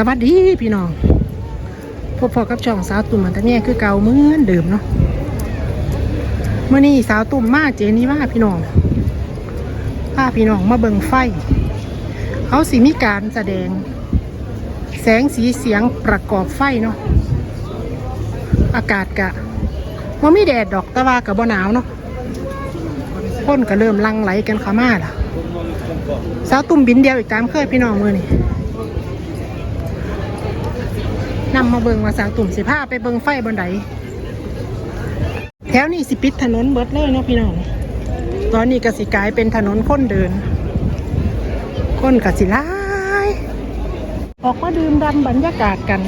สวัสดีพี่น้องพบพอกับช่องสาวตุ่มมันตะแง่คือเก่าเหมือนเดิมเนาะเมื่อนี้สาวตุ่มมาเจนี่ว่าพี่น้องพาพี่น้องมาเบิงไฟ เขาสิมีการแสดง แสงสีเสียงประกอบไฟเนาะอากาศกะว่ามีแดดดอกต่ว่ากับบ่หนาวเนาะคนก็เริ่มลังไหลกันขามาล่ะสาวตุ่มบินเดียวอีกตามเคยพี่น้องมือนี่ นำมาเบิงมาสาวตุ่มสิผ้าไปเบิงไฟบนไดแถวนี้สิปิดถนนเบิดเลยเนาะพี่น้อง ตอนนี้กสิกลายเป็นถนนคนเดินคนกสิลาย ออกมาดื่มดำบรรยากาศกัน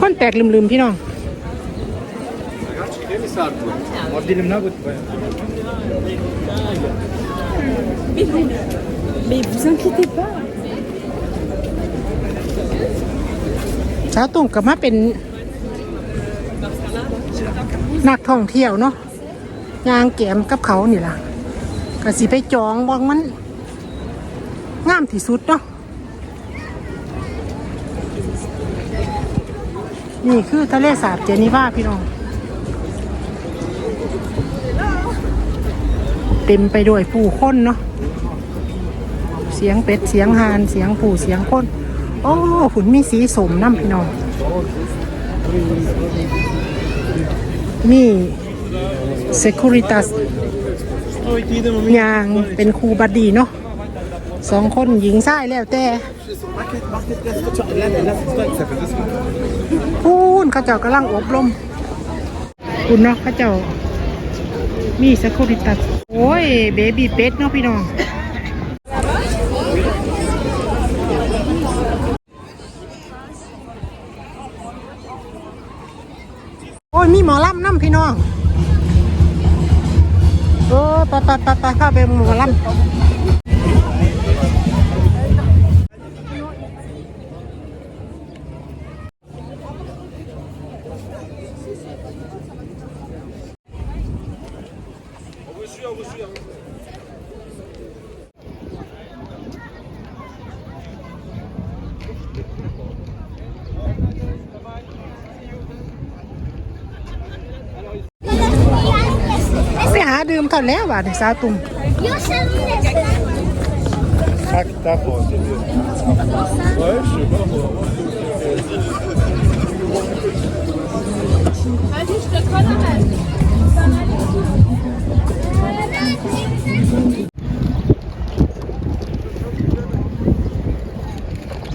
คนแตกลืมๆพี่น้อง Dilim ne bu? Mais vous inquiétez pas. สาวตุ่มก็มาเป็น นักท่องเที่ยวเนาะยางแกมกับเขานี่ล่ะก็สิไปจองบองมันงามที่สุดเนาะนี่คือทะเลสาบเจนีวาพี่น้อง เต็มไปด้วยผู้คนเนาะ เสียงเป็ดเสียงหานเสียงผู้เสียงคนโอ้หุ่นมีสีสมน้ำพี่น้องมี Securitas ยางเป็นครูบัดดีเนาะสองคนหญิงชายแล้วแต่พูนเขาเจ้ากำลังอบรมคุณเนาะเขาเจ้ามี Securitas โอ้ยเบบี้เป็ดเนาะพี่น้อง โอ้ย มี หมอลำน้ำพี่น้องโอ้ไปไปไปไปเข้าไปหมอลำ ไปหาดื่มก่อนแล้วว่ะเด็กสาวตุ่ม Tac, tac, oh, c'est mieux. Ouais, je sais pas, moi. Vas-y, je te colle la main.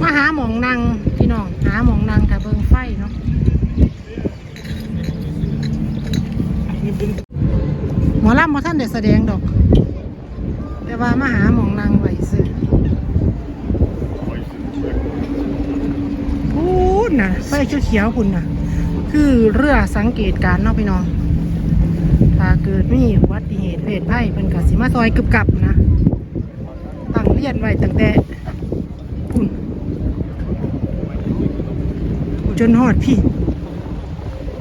มาหาหมองนางพี่น้อง หาหมองนางกับเบิงไฟเนาะ หมอลำมาท่านเด็แสดงดอก แต่ว่ามาหาหมองนางไหวซื้อพูนน่ะไฟเขียวๆคุณน่ะคือเรือสังเกตการณ์เนาะพี่น้อง ถ้าเกิดมีอุบัติเหตุเพศภัยเป็นกสิมาซอยกึบกับนะตั้งเรียนไว้ตั้งแต่พุ่นจนหอดพี่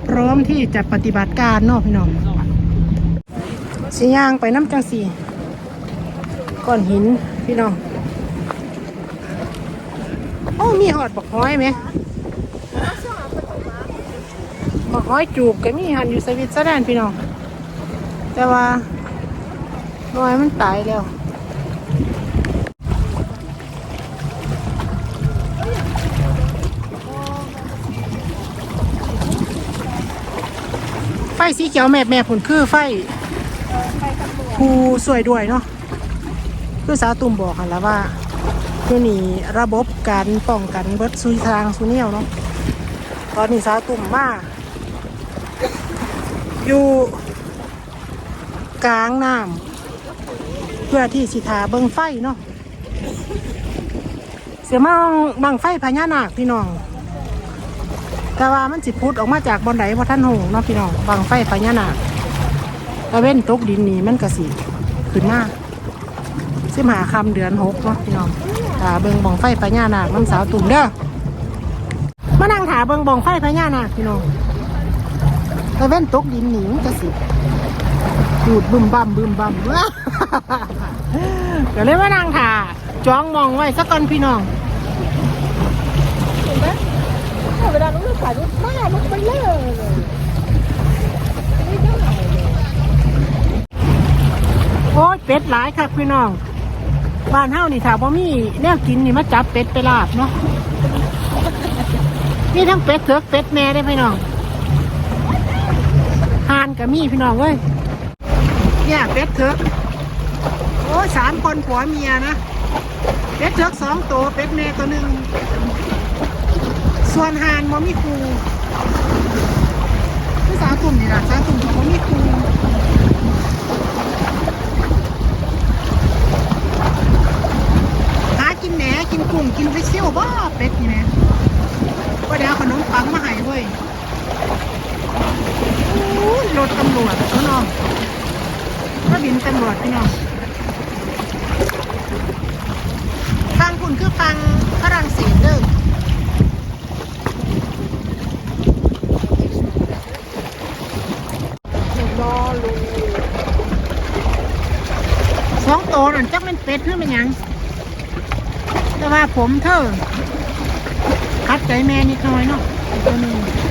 พร้อมที่จะปฏิบัติการนอกพี่น้อง สิย่างไปน้ำจังสีก้อนหินพี่น้องโอ้มีหอดบักห้อยไหมบักห้อยจูบก็มีหันอยู่สวิตเซอร์แลนด์พี่น้อง แต่ว่าน้อยมันตายแล้วไฟสีเขียวแมบแมบผลคือไฟ ภูสวยด้วยเนาะคือสาวตุ่มบอกกันแล้วว่าคือนี่ระบบการป้องกันเบิดซุยทางซุเนียวเนาะตอนนี้สาวตุ่มมาอยู่กลางน้ำเพื่อที่สิทาเบิงไฟเนาะเสียมาบังไฟพญานาคพี่น้อง แต่ว่ามันสิพุดออกมาจากบอนไดพอท่านหงเนาะพี่น้องบังไฟพญานาค ตะเว้นตกดินนี่มันกระสีขึ้นมาสิมาคำเดือนหกเนาะพี่น้องถาเบิงบังไฟพญานาคน้ำสาวตุ่มเด้อมานั่งถาเบิงบังไฟพญานาคพี่น้องตะเว้นตกดินนี่มันกระสีดูดบึมบัมบึมบัมก็เลยมานั่งถ่าจ้องมองไว้สักก่อนพี่น้องเห็นไหมเวลาลูกขายรถบ้าลูกไปเลยไม่ได้เลย โอ้ย เป็ดหลายครับพี่น้อง บ้านเฮานี่ถ้าบ่มีแนวกินนี่มาจับเป็ดไปลาบเนาะมีทั้งเป็ดเถือกเป็ดแม่ได้พี่น้องหานกับมีพี่น้องเว้ยเนี่ยเป็ดเถือกโอ้สามคนผัวเมียนะเป็ดเถือกสองตัวเป็ดแม่ตัวหนึ่งส่วนหานบ่มีครูคือสาตุ่มนี่ล่ะสาตุ่มก็บ่มีครู หากิ นแหนกินกุ้งกินไปเซี่ยวบ้าเป็ดนี่แหม่ว่าเดี๋ยวขนมปังมาให้เว้ยอู้ยรถตำรวจพี่น้องก็บินตำรวจพี่น้องฟังคุณคือฟังฝรั่งเศสเด้อสองตัวนั่นจักเป็นเป็ดหรือเป็นยัง แต่ว่าผมเธอคัดใจแม่นิดหน่อยเนาะตัวนี้